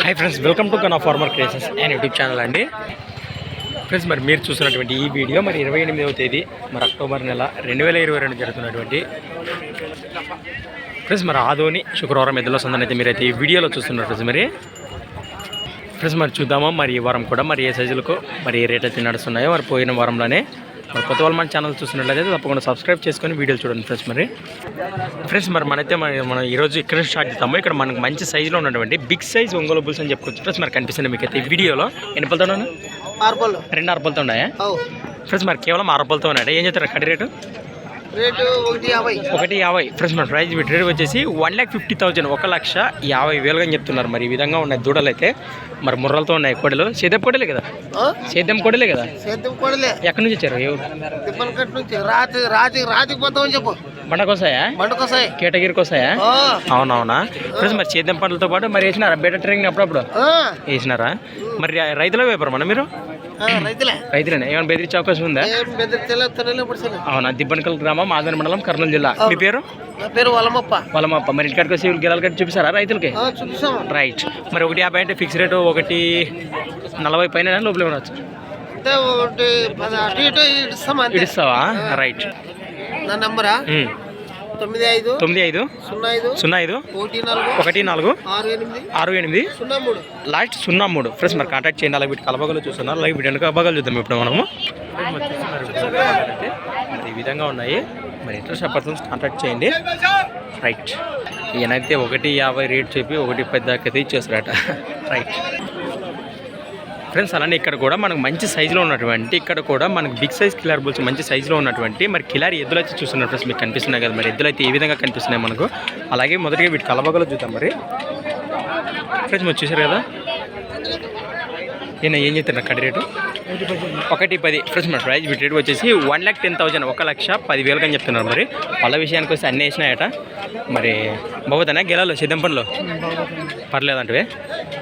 Hi friends welcome to కన్ farmer creations and YouTube channel అండి. Friends మరి మీరు చూస్తున్నటువంటి ఈ వీడియో మరి ఇరవై ఎనిమిదవ తేదీ మరి అక్టోబర్ నెల రెండు వేల ఇరవై రెండు జరుగుతున్నటువంటి ఫ్రెండ్స్ మరి ఆదోని శుక్రవారం ఎద్దుల సందని అయితే మీరైతే ఈ వీడియోలో చూస్తున్నారు ఫ్రెండ్స్ మరి. ఫ్రెండ్స్ మరి చూద్దామా? మరి ఈ వారం కూడా మరి ఏ సైజులకు మరి ఏ రేట్ అయితే నడుస్తున్నాయో మరి పోయిన వారంలోనే మరి కొత్త వాళ్ళు మన ఛానల్ చూస్తున్నట్లయితే తప్పకుండా సబ్స్క్రైబ్ చేసుకొని వీడియోలు చూడండి ఫ్రెండ్స్ మరి. ఫ్రెండ్స్ మరి మనైతే మనం ఈరోజు ఇక్కడ స్టార్ట్ చేస్తాము ఇక్కడ మనకు మంచి సైజులో ఉన్నటువంటి బిగ్ సైజ్ ఒంగోలు బుల్స్ అని చెప్పుకోవచ్చు. ఫ్రెండ్స్ మరి కనిపిస్తుంది మీకు అయితే ఈ వీడియోలో. ఎన్ని మార్బల్. రెండు అరపలతో ఉన్నాయా? అవు. ఫ్రెండ్స్ మరి కేవలం అరపలతో ఉన్నాయట. ఏం చెప్తారు కడి రేటు? ఒకటి యాభై. ఫ్రెండ్స్ మన ప్రైస్ వీటి రేట్ వచ్చేసి వన్ ల్యాక్ ఫిఫ్టీ థౌజండ్ ఒక లక్ష యాభై వేలుగా అని చెప్తున్నారు. మరి ఈ విధంగా ఉన్నాయి దూడలు అయితే మరి ముర్రలతో ఉన్నాయి కోడలు. సేద్యం కోడలే కదా? ఆ? సేద్యం కోడలే కదా? కొడలే. ఎక్కడి నుంచి వచ్చారు? ఎవరు తిప్పలకట్టు నుంచి. రాతి రాతి రాతికి పోతామని చెప్పు. అవునవునా? ఫ్రెండ్స్ మరి సేద్యం పంటలతో పాటు మరి వేసినారా? బెటర్ ట్రైనింగ్ అప్పుడప్పుడు? వేసినారా? మరి రైతుల వ్యాపారం అన్న మీరు? రైతులేనా? ఏమైనా బెదిరించే అవకాశం ఉందా? అవునా? దిబ్బనకల్ గ్రామం మాదన మండలం కర్నూలు జిల్లా. మీ పేరు? పేరు వలమప్ప. మా మరి ఇంటికాడికి వచ్చి గిరాలు కట్టి చూపిస్తారా రైతులకి? రైట్. మరి ఒకటి యాభై అంటే ఫిక్స్ రేటు ఒకటి నలభై పైన లోపల ఉండొచ్చు. అంటే ఒకటి పది అటు ఇటు ఇస్తాం అంతే. ఇడిస్తావా? రైట్. నా నంబరా. తొమ్మిది ఐదు తొమ్మిది ఐదు సున్నా ఐదు సున్నా ఐదు ఒకటి నాలుగు ఆరు ఎనిమిది సున్నా మూడు. లాస్ట్ సున్నా మూడు. ఫ్రెండ్స్ మరి కాంటాక్ట్ చేయండి అలాగే వీటి కలబగలు చూస్తున్నారు. అలాగే వీటి వెనుక అబ్బగలు చూద్దాం ఇప్పుడు మనము. మరి ఈ విధంగా ఉన్నాయి. మరి ఇంట్రెస్ట్ పర్సన్స్ కాంటాక్ట్ చేయండి. రైట్ ఈయనైతే ఒకటి యాభై రేట్ చెప్పి ఒకటి పది దాకా అయితే ఇచ్చేస్తారట. రైట్ ఫ్రెండ్స్ అలానే ఇక్కడ కూడా మనకు మంచి సైజులో ఉన్నటువంటి ఇక్కడ కూడా మనకు బిగ్ సైజ్ కిలార్ బుల్స్ మంచి సైజులో ఉన్నటువంటి మరి కిలారి ఎద్దులు అయితే చూస్తున్నారు ఫ్రెండ్స్ మీకు కనిపిస్తున్నాయి కదా మరి. ఎద్దులు అయితే ఏ విధంగా కనిపిస్తున్నాయి మనకు? అలాగే మొదటిగా వీటి కలబగలు చూద్దాం మరి. ఫ్రెండ్స్ మీరు చూసారు కదా? నేను ఏం చెప్తాను కడి రేటు? ఒకటి పది. ఫ్రెండ్స్ మన ప్రైజ్ వీటి రేట్ వచ్చేసి వన్ ల్యాక్ టెన్ థౌసండ్ ఒక లక్ష పదివేలకు అని చెప్తున్నారు మరి. వాళ్ళ విషయానికి వస్తే అన్నీ వేసినాయట. మరి బాగుతానా గెలాలో సిద్ధం పనిలో పర్లేదంటే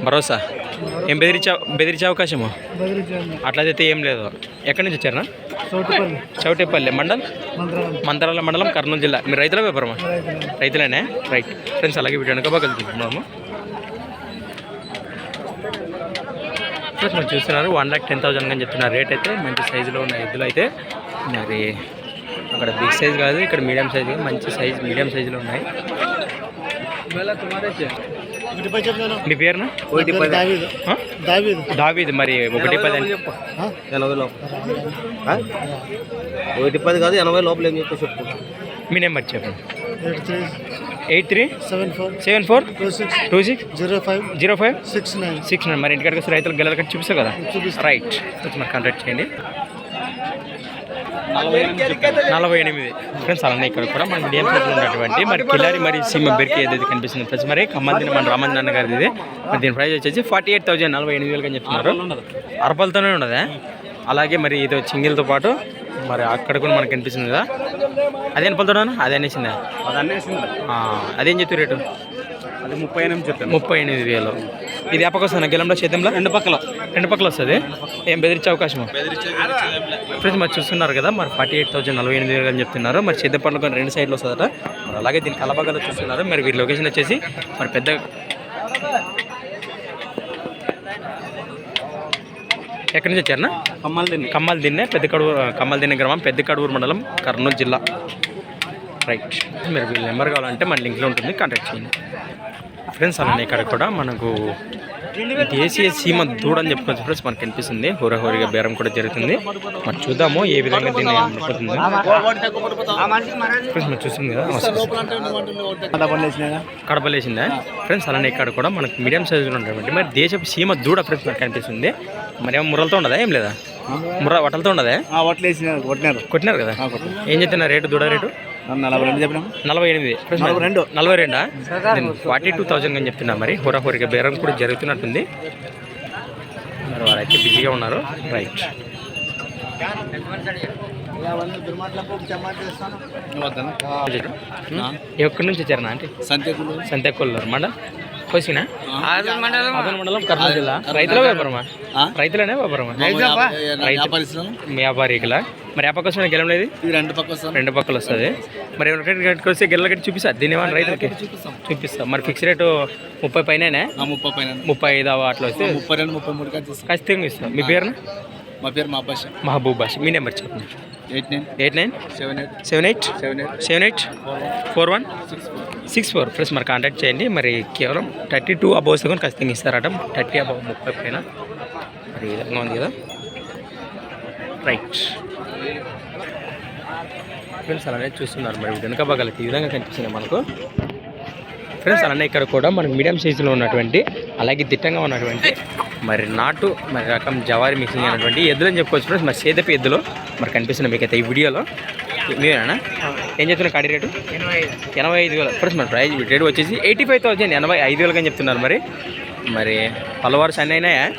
భరోసా. ఏం బెదిరించే బెదిరించే అవకాశము? అట్లయితే ఏం లేదు. ఎక్కడి నుంచి వచ్చారా చౌటేపల్లి. మండల్? మంత్రాల మండలం కర్నూలు జిల్లా. మీరు రైతుల వ్యాపారమా? రైతులేనే? రైట్. ఫ్రెండ్స్ అలాగే వీటి వెనక పగలుతున్నాము ఫ్రెండ్స్ మీరు చూస్తున్నారు వన్ ల్యాక్ టెన్ థౌసండ్ అని చెప్తున్నారు. రేట్ అయితే మంచి సైజులో ఉన్న ఎద్దులు అయితే మరి అక్కడ బిగ్ సైజ్ కాదు ఇక్కడ మీడియం సైజ్ మంచి సైజ్ మీడియం సైజులో ఉన్నాయి. మీ పేరున? దావీద్. మరి ఒకటి పది ఎనభై లోపల. ఒకటి పది కాదు ఎనభై లోపల ఏం చెప్పి చెప్పు. మీ నెంబర్ చెప్పండి eight three seven four seven four two six two six zero five zero five six nine. Six nine. మరి ఇంటికాడికి వస్తే రైతులకు గెలలు కట్టి చూపిస్తావు కదా? రైట్. మరి కాంటాక్ట్ చేయండి. నలభై ఎనిమిది ఫ్రెండ్స్ అలానే ఇక్కడ కూడా మన సైజ్ ఉన్నటువంటి మరి కిలారి మరి సీమ బెరికి ఏదైతే కనిపిస్తుంది ఫ్రెండ్స్ మరి ఖమ్మందిని మన రామంజన్ అన్న గారిది. ఇది మరి దీని ప్రైస్ వచ్చేసి ఫార్టీ ఎయిట్ థౌసండ్ నలభై ఎనిమిది వేలుగా చెప్తున్నారు. అరపలతోనే ఉండదా అలాగే మరి ఇది చింగిల్తో పాటు మరి అక్కడ కూడా మనకు కనిపిస్తుంది కదా. అదేం పలుతున్నా అదే అనేసిందా? ఆ, అదేం చెప్తు రేటు? అది ముప్పై ఎనిమిది చెప్తాను ముప్పై ఎనిమిది వేలు. ఇది ఎప్పకి వస్తుంది? గెలంలో చేతంలో? రెండు పక్కల. రెండు పక్కల వస్తుంది. ఏం బెదిరించే అవకాశం ఫ్రెండ్స్ మరి చూస్తున్నారు కదా మరి ఫార్టీ ఎయిట్ థౌసండ్ నలభై ఎనిమిది వేలు అని చెప్తున్నారు. మరి చేద్ద పండ్లు కొన్ని రెండు సైడ్లు వస్తుందట. మరి అలాగే దీని కలబగలో చూస్తున్నారు. మరి వీరి లొకేషన్ వచ్చేసి మరి పెద్ద ఎక్కడి నుంచి వచ్చారనా కమ్మాలి తిని కమ్మల్ దిన్నె పెద్ద కడువు కమ్మల్ దిన్నె గ్రామం పెద్ద కడువురు మండలం కర్నూలు జిల్లా. రైట్. మీరు వీళ్ళ నెంబర్ కావాలంటే మన లింక్లో ఉంటుంది. కాంటాక్ట్ చేయండి. ఫ్రెండ్స్ అలానే ఇక్కడ కూడా మనకు దేశీయ సీమ దూడ అని చెప్పుకోవచ్చు ఫ్రెండ్స్ మనకు కనిపిస్తుంది హోరహోరిగా బేరం కూడా జరుగుతుంది. మరి చూద్దాము ఏ విధంగా దీన్ని అమ్ముడుపోతుందో ఫ్రెండ్స్ మీరు చూస్తుంది కదా కడపలేసిందా? ఫ్రెండ్స్ అలానే ఇక్కడ కూడా మనకు మీడియం సైజులో ఉన్నటువంటి మరి దేశపు సీమ దూడ ఫ్రెండ్స్ మనకు కనిపిస్తుంది మరి ఏమో ముర్రలతో ఉండదా? ఏం లేదా? ముర్ర వటలతో ఉండదా? కొట్టినారు. కదా? ఏం చెప్తున్నారు రేటు దూడ రేటు? నలభై రెండు చెప్పినాం. నలభై ఎనిమిది. నలభై రెండు. నలభై రెండా? ఫార్టీ టూ థౌజండ్ అని చెప్తున్నా మరి. హోరాహోరిగా బేరం కూడా జరుగుతున్నట్టుంది. మరి వారైతే బిజీగా ఉన్నారు. రైట్. ఎక్కడి నుంచి వచ్చారనా అంటే సంతకులు. సంతకొల్లూరు మండ కోసినా? ఆదూరు మండలం అదన మండలం. కర్నూలు జిల్లా. రైతుల వ్యాపారమా? రైతులనే వ్యాపారమా? వ్యాపారికుల? మరి ఆ పక్క వస్తున్న గెలం లేదు రెండు పక్క రెండు పక్కలు వస్తుంది. మరి గట్టుకు వస్తే గెల్ల కట్టి చూపిస్తా. దీని ఏమన్నా రైతులకి? చూపిస్తా. మరి ఫిక్స్ రేటు ముప్పై పైన ఆ ముప్పై పైన. ముప్పై ఐదు అట్లా వస్తే ముప్పై రెండు ముప్పై మూడు ఖచ్చితంగా ఇస్తాం. మీ పేరున? మా పేరు మా భాష మహబూబ్ బాష్ మీ నెంబర్ చెప్పండి. Eight nine. Eight nine? Seven eight. Seven eight? Seven eight. Seven eight? Four one. Six six four plus మరి కాంటాక్ట్ చేయండి. మరి కేవలం థర్టీ టూ అబౌవ్స్ కూడా ఖచ్చితంగా ఇస్తారట. థర్టీ అబౌవ్ ముప్పై పైన. మరి ఈ విధంగా ఉంది కదా. రైట్. ఫ్రెండ్స్ అలానే చూస్తున్నారు. మరి వెనుక భాగాలకి ఈ విధంగా కనిపిస్తుంది మనకు. ఫ్రెండ్స్ అలానే ఇక్కడ కూడా మనకు మీడియం సైజులో ఉన్నటువంటి అలాగే దిట్టంగా ఉన్నటువంటి మరి నాటు మరి రకం జవారి మిక్సింగ్ అయినటువంటి ఎద్దులు అని చెప్పుకోవచ్చు. ఫ్రెండ్స్ మరి సేదపు ఎద్దులు మరి కనిపిస్తున్నాయి మీకైతే ఈ వీడియోలో. మీరేనా? ఏం చెప్తున్నారు కాడి రేటు? ఎనభై ఐదు వేలు. ఫ్రెండ్స్ మరి ప్రైస్ రేట్ వచ్చేసి ఎయిటీ ఫైవ్ థౌసండ్ ఎనభై ఐదు అని చెప్తున్నారు మరి. మరి పల్లవారు అన్నీ అయినాయా?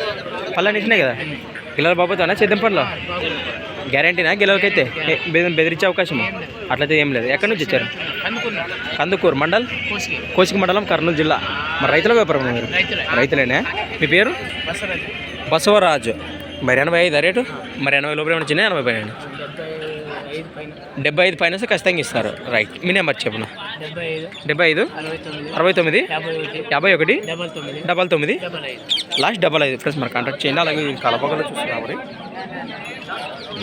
పళ్ళని ఇచ్చినాయి కదా? పిల్లల బాబుతోనా చేద్దాం పనులు? గ్యారంటీనా బెదిరి- బెదిరించే అవకాశం అట్లయితే ఏం లేదు. ఎక్కడి నుంచి వచ్చారు? కందుకూరు మండల్? కోసిక మండలం కర్నూలు జిల్లా. మరి రైతుల వ్యాపారం మీరు రైతులేనా? మీ పేరు? బసవరాజు. మరి ఎనభై ఐదు రేటు? మరి ఎనభై లోపల ఏమైనా చిన్న ఎనభై పైన డెబ్బై ఐదు పైన. వస్తే ఖచ్చితంగా ఇస్తారు. రైట్ మీ నెంబర్ చెప్పను? డెబ్బై ఐదు. అరవై తొమ్మిది. యాభై ఒకటి. డబల్ తొమ్మిది. లాస్ట్ డబల్ ఐదు. ఫ్రెండ్స్ మరి కాంటాక్ట్ చేయండి. అలాగే ఈ కలపగల చూస్తున్నా మరి.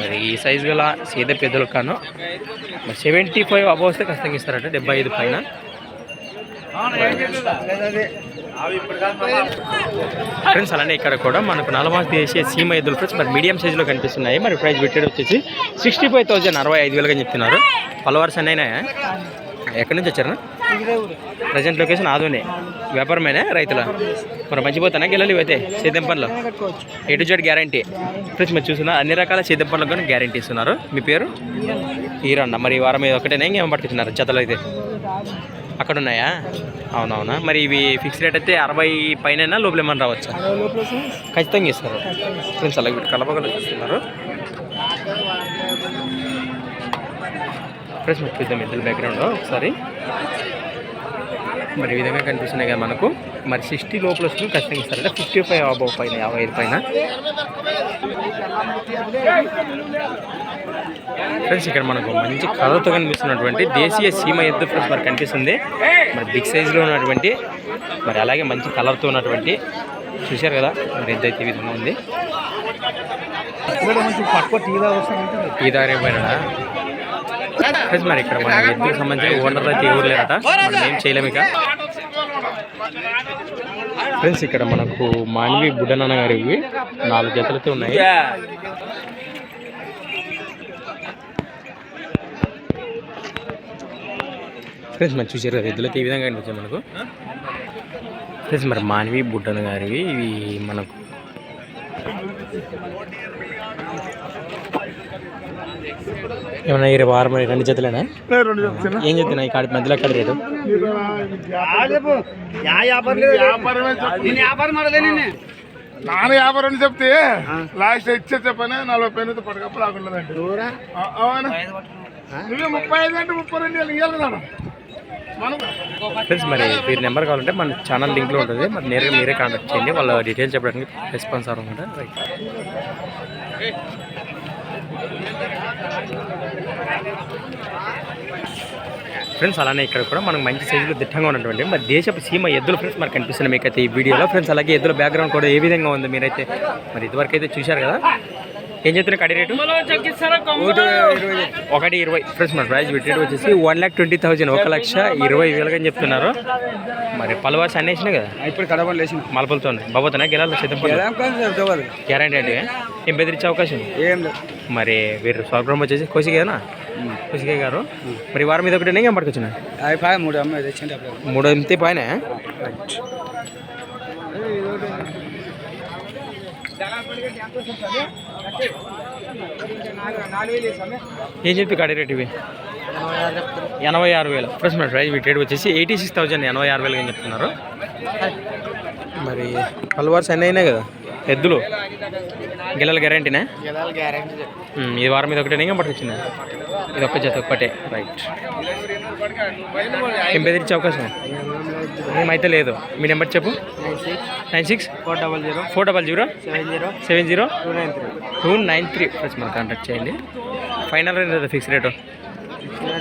మరి ఈ సైజు గల సీద పెద్దలకు కాను. మరి సెవెంటీ ఫైవ్ అబవ్ వస్తే ఖచ్చితంగా ఇస్తారట డెబ్బై ఐదు పైన. ఫ్రెండ్స్ అలానే ఇక్కడ కూడా మనకు నలభై దేశీయ సీమ ఎద్దులు ఫ్రెండ్స్ మరి మీడియం సైజులో కనిపిస్తున్నాయి. మరి ప్రైస్ పెట్టేది వచ్చేసి సిక్స్టీ ఫైవ్ థౌసండ్ అరవై ఐదు వేలుగా చెప్తున్నారు. పలవర్స్ అన్నైనా ఎక్కడి నుంచి వచ్చారా ప్రజెంట్ లొకేషన్ ఆదోనే. వ్యాపారమేనా రైతుల? మరి మంచిపోతానా గిల్లలు ఇవైతే సేద్యం పనులు A to Z guarantee friends మీరు చూస్తున్నా అన్ని రకాల సేద్యం పనులకు కూడా గ్యారంటీ ఇస్తున్నారు. మీ పేరు? హీరో అన్న మరి ఈ వారం మీద ఒకటేనా? ఇంకేమో పట్టుకున్నారు జతలు అయితే. అక్కడ ఉన్నాయా అవునవునా? మరి ఇవి ఫిక్స్ రేట్ అయితే అరవై పైన లోపల ఏమన్నా రావచ్చా? ఖచ్చితంగా ఇస్తారు. ఫ్రెండ్స్ అలాగే వీటి కలపగల చూస్తున్నారు. ఫ్రెండ్స్ మీకు చూద్దాం ఇద్దరు బ్యాక్గ్రౌండ్ ఒకసారి. మరి ఈ విధంగా కనిపిస్తున్నాయి కదా మనకు. మరి సిక్స్టీ లోపల వస్తుంది ఖచ్చితంగా ఇస్తారంటే ఫిఫ్టీ ఫైవ్ అబౌవ్ పైన యాభై ఐదు పైన. ఫ్రెండ్స్ ఇక్కడ మనకు మంచి కలర్తో కనిపిస్తున్నటువంటి దేశీయ సీమ ఎద్దు ఫ్రెండ్స్ మరి కనిపిస్తుంది. మరి బిగ్ సైజులో ఉన్నటువంటి మరి అలాగే మంచి కలర్తో ఉన్నటువంటి చూశారు కదా మరి ఎద్దు అయితే ఈ విధంగా ఉంది. దారే పోయినాడా ఫ్రెండ్స్ మరి ఇక్కడ మన ఎద్దుకు సంబంధించిన ఓనర్లు అయితే ఎవరు లేరట? మనం ఏం చేయలేము ఇక. ఫ్రెండ్స్ ఇక్కడ మనకు మాన్వి బుడ్డనాన్న గారివి నాలుగు జతలైతే ఉన్నాయి. ఫ్రెండ్స్ మరి చూసారు కదా ఎద్దులైతే ఈ విధంగా కనిపించాయి మనకు? ఫ్రెండ్స్ మరి మాన్వి బుడ్డన గారివి ఇవి మనకు ఏమన్నా ఇరవై వారం మరి రెండు జతలేనా? ఏం చెప్తున్నా ఈ కాడి మధ్యలో కాడి రేటు? నాన్న. వ్యాపారం అని చెప్తే లాస్ట్ ఇచ్చే చెప్పనే నలభై పైన పడకప్పుడు రాకుండాదండి అవునా? నువ్వే ముప్పై ఐదు అంటే ముప్పై రెండు వేలు ఇవ్వాలి కదా. మనం ఫ్రెండ్స్ మరి వీరి నెంబర్ కావాలంటే మన ఛానల్ లింక్లో ఉంటుంది. మరి నేరుగా మీరే కాంటాక్ట్ చేయండి. వాళ్ళ డీటెయిల్స్ చెప్పడానికి రెస్పాన్స్ అనమాట రైట్ ఫ్రెండ్స్ అలానే ఇక్కడ కూడా మనకు మంచి సైజులో దిట్టంగా ఉన్నటువంటి మరి దేశపు సీమ ఎద్దులు ఫ్రెండ్స్ మనకు కనిపిస్తున్నాయి మీకైతే ఈ వీడియోలో. ఫ్రెండ్స్ అలాగే ఎద్దుల బ్యాక్గ్రౌండ్ కూడా ఏ విధంగా ఉంది మీరైతే మరి ఇదివరకు అయితే చూశారు కదా? ఏం చెప్తున్నారు కడి రేటు? ఒకటి ఇరవై ఫ్రెండ్స్ మన ప్రైస్ రేట్ వచ్చేసి వన్ ల్యాక్ ట్వంటీ థౌజండ్ ఒక లక్ష ఇరవై వేలుగా అని చెప్తున్నారు. మరి పలవాసి అన్నేసినాయి కదా? ఇప్పుడు కడపలు వేసింది మలపలతో బాబోతున్నా గెలాలి గ్యారంటీ అంటే ఏం బెదిరించే అవకాశం? ఏం లేదు. మరి వీరు స్వగ్రహం వచ్చేసి కోసికేనా కోసికే గారు. మరి వారం మీద ఒకటి ఏం పట్టుకొచ్చిన మూడు మూడు ఎనిమిది పైన ఏం చెప్పి కడి రేట్ ఇవి? ఎనభై ఆరు వేలు. మన ప్రైస్ వీటి రేట్ వచ్చేసి ఎయిటీ సిక్స్ థౌజండ్ ఎనభై ఆరు వేలు అని చెప్తున్నారు. మరి పలువార్స్ అన్నీ అయినాయి కదా? ఎద్దులు. గిల్లల గ్యారంటీనా? ఈ వారం మీద ఒకటే ఇంకా పట్టుకొచ్చింది? ఇది ఒక్క జత ఒక్కటే రైట్. ఏం బెదిరించే అవకాశం? ఏమైతే లేదు. మీ నెంబర్ చెప్పు. Nine six four double zero four double zero seven zero seven zero two nine three. Two nine three. Friends మనం కాంటాక్ట్ చేయండి. ఫైనల్ రేట్ లేదా ఫిక్స్ రేటు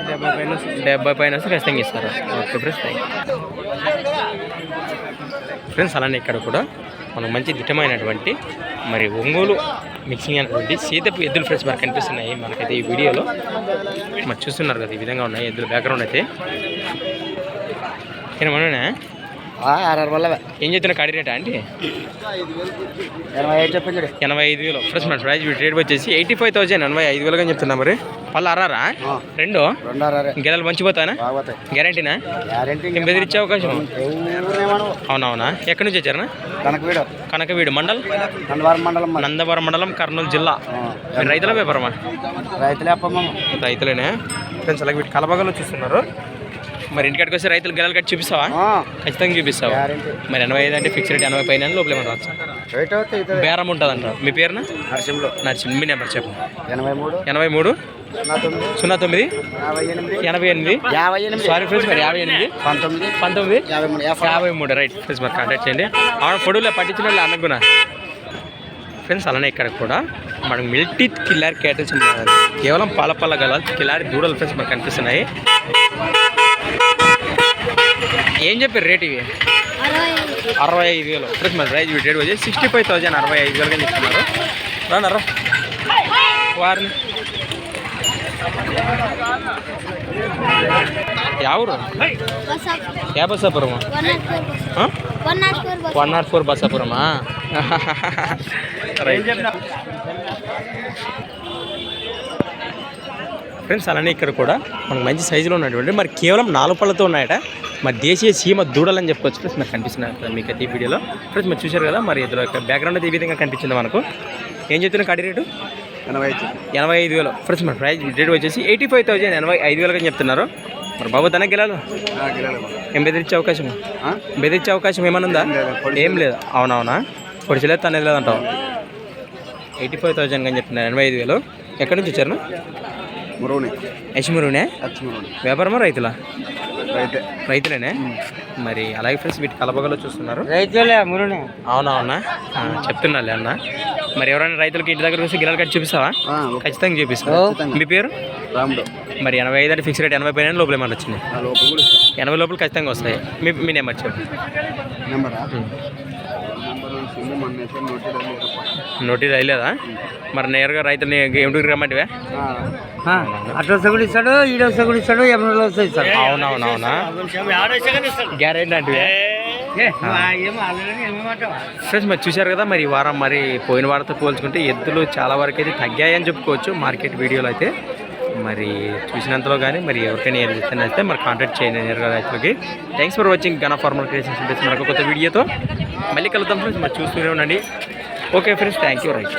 డెబ్బై పైన వస్తుంది. డెబ్బై పైన వస్తే ఖచ్చితంగా ఇస్తారు. ఓకే ఫ్రెండ్స్ ఫ్రెండ్స్ అలానే ఇక్కడ కూడా మనకు మంచి దిట్టమైనటువంటి మరి ఒంగోలు మిక్సింగ్ అయినటువంటి సీతపు ఎద్దులు ఫ్రెండ్స్ మనకు కనిపిస్తున్నాయి మనకైతే ఈ వీడియోలో. మరి చూస్తున్నారు కదా ఈ విధంగా ఉన్నాయి. ఎద్దుల బ్యాక్గ్రౌండ్ అయితే. ఏం మనోనే? ఆర్ఆర్ వల్ల ఏం చెప్తున్నా కాడి రేటా అండి ఎనభై ఐదు చెప్పండి. ఎనభై ఐదు వేలు. ఫ్రెండ్స్ మన ప్రైస్ రేట్ వచ్చేసి ఎయిటీ ఫైవ్ థౌసండ్ ఎనభై ఐదు వేలుగా చెప్తున్నా మరి. పళ్ళు అరారా రెండు? గెలలు మంచిపోతానా గ్యారంటీనా గ్యారెంటీ ఏం బెదిరించే అవకాశం? అవునవునా? ఎక్కడి నుంచి వచ్చారనా కనక వీడు కనకవీడు మండల్? నందవారం మండలం. నందవరం మండలం కర్నూలు జిల్లా. రైతుల వ్యాపారమా? రైతులే రైతులేనే? ఫ్రెండ్స్ అలాగే వీటి కలబగలో చూస్తున్నారు. మరి ఇంటికాడికి వస్తే రైతులు గెలలు కట్టి చూపిస్తావా? ఖచ్చితంగా చూపిస్తావా. మరి ఎనభై ఐదు అంటే ఫిక్స్డ్ రేట్ ఎనభై పైన లోపల ఏమన్నా రావచ్చు. బేరం ఉంటుందంట. మీ పేరున? నరసింహలో. నడిచింది మీ నెంబర్ చెప్పు. ఎనభై మూడు. ఎనభై మూడు? సున్నా తొమ్మిది. ఎనభై ఎనిమిది. యాభై ఎనిమిది? సారీ ఫ్రెండ్స్ మరి యాభై ఎనిమిది? పంతొమ్మిది. పంతొమ్మిది? యాభై మూడు. రైట్ ఫ్రెండ్స్ మరి కాంటాక్ట్ చేయండి. ఆవిడ పొడుగులో పట్టించిన వాళ్ళు అనుకున్నా ఫ్రెండ్స్ అలానే ఇక్కడ కూడా మనకు మిల్టీ కిల్లారి క్యాటిల్స్ కేవలం పాల పాల గల కిల్లారి దూడలు ఫ్రెండ్స్ మనకు కనిపిస్తున్నాయి. ఏం చెప్పారు రేట్ ఇవి? అరవై ఐదు వేలు. ఫ్రెండ్స్ మన ప్రైజ్ రేట్ వచ్చి సిక్స్టీ ఫైవ్ థౌజండ్ అరవై ఐదు వేలుగా చెప్తున్నారు రానరా వారిని. ఎవరు ఏ బస్సాపురమా వన్ నాట్ ఫోర్ బస్సాపురమా రైట్ ఫ్రెండ్స్ అలానే ఇక్కడ కూడా మనకు మంచి సైజులో ఉన్నటువంటి మరి కేవలం నాలుగు పళ్ళతో ఉన్నాయట. మరి దేశీయ సీమ దూడలని చెప్పుకోవచ్చు ఫ్రెండ్స్ నాకు కనిపిస్తున్నాయి మీకు అయితే ఈ వీడియోలో ఫ్రెండ్స్ మీరు చూశారు కదా మరి ఇద్దరు యొక్క బ్యాక్గ్రౌండ్ అయితే ఈ విధంగా కనిపించింది మనకు. ఏం చెప్తున్నా కడి రేటు? ఎనభై ఐదు. ఎనభై ఐదు వేలు. ఫ్రెండ్స్ మరి ప్రైస్ రేట్ వచ్చేసి ఎయిటీ ఫైవ్ థౌసండ్ ఎనభై ఐదు వేలుగా చెప్తున్నారు. మరి బాబు తనకి గెలాలి ఏం బెదిరించే అవకాశం? బెదిరించే అవకాశం ఏమైనా ఉందా? ఏం లేదు అవునవునా? పొడిచలేదు తనేది లేదంటావు. ఎయిటీ ఫైవ్ థౌసండ్ అని చెప్తున్నారు ఎనభై ఐదు వేలు. ఎక్కడి నుంచి వచ్చారు? మురువుని యశ్మూరునే వ్యాపారమా రైతులా? రైతే. రైతులేనే? మరి అలాగే ఫ్రెండ్స్ వీటి కలపగలో చూస్తున్నారు? రైతులే మురుని. అవునవునా ఆ, చెప్తున్నాలే అన్న. మరి ఎవరైనా రైతులకి ఇంటి దగ్గర వస్తే గిలాలు కట్టి చూపిస్తావా? ఖచ్చితంగా చూపిస్తావా. మీ పేరు? రాముడు. మరి ఎనభై ఐదు అంటే ఫిక్స్ రేట్ ఎనభై పైన లోపల ఏమన్నా వచ్చింది ఎనభై లోపల ఖచ్చితంగా వస్తాయి. మీ మీ నెంబర్ చెప్పు. నెంబరా? నోటీస్ అయ్యలేదా మరి నేరుగా రైతుని ఏమిటికి రమ్మంటివే అట్లా సగుడు ఇస్తాడు ఈడో సగుడు ఇస్తాడు ఎమలో ఇస్తాడు అవునవునవునా గ్యారెంటీ అంటే ఫ్రెండ్స్ మరి చూశారు కదా మరి ఈ వారం మరి పోయిన వారంతో పోల్చుకుంటే ఎద్దులు చాలా వరకు అయితే తగ్గాయని చెప్పుకోవచ్చు మార్కెట్ వీడియోలో అయితే మరి చూసినంతలో కానీ మరి ఎవరికైనా ఏది నచ్చితే మరి కాంటాక్ట్ చేయండి నేరుగా రైతులకి థ్యాంక్స్ ఫర్ వాచింగ్ గన ఫార్మల్ క్రియేషన్స్ మరొక కొత్త వీడియోతో మళ్ళీ కలుద్దాం ఫ్రెండ్స్ మరి చూస్తూనే ఉండండి. Okay friends thank you right.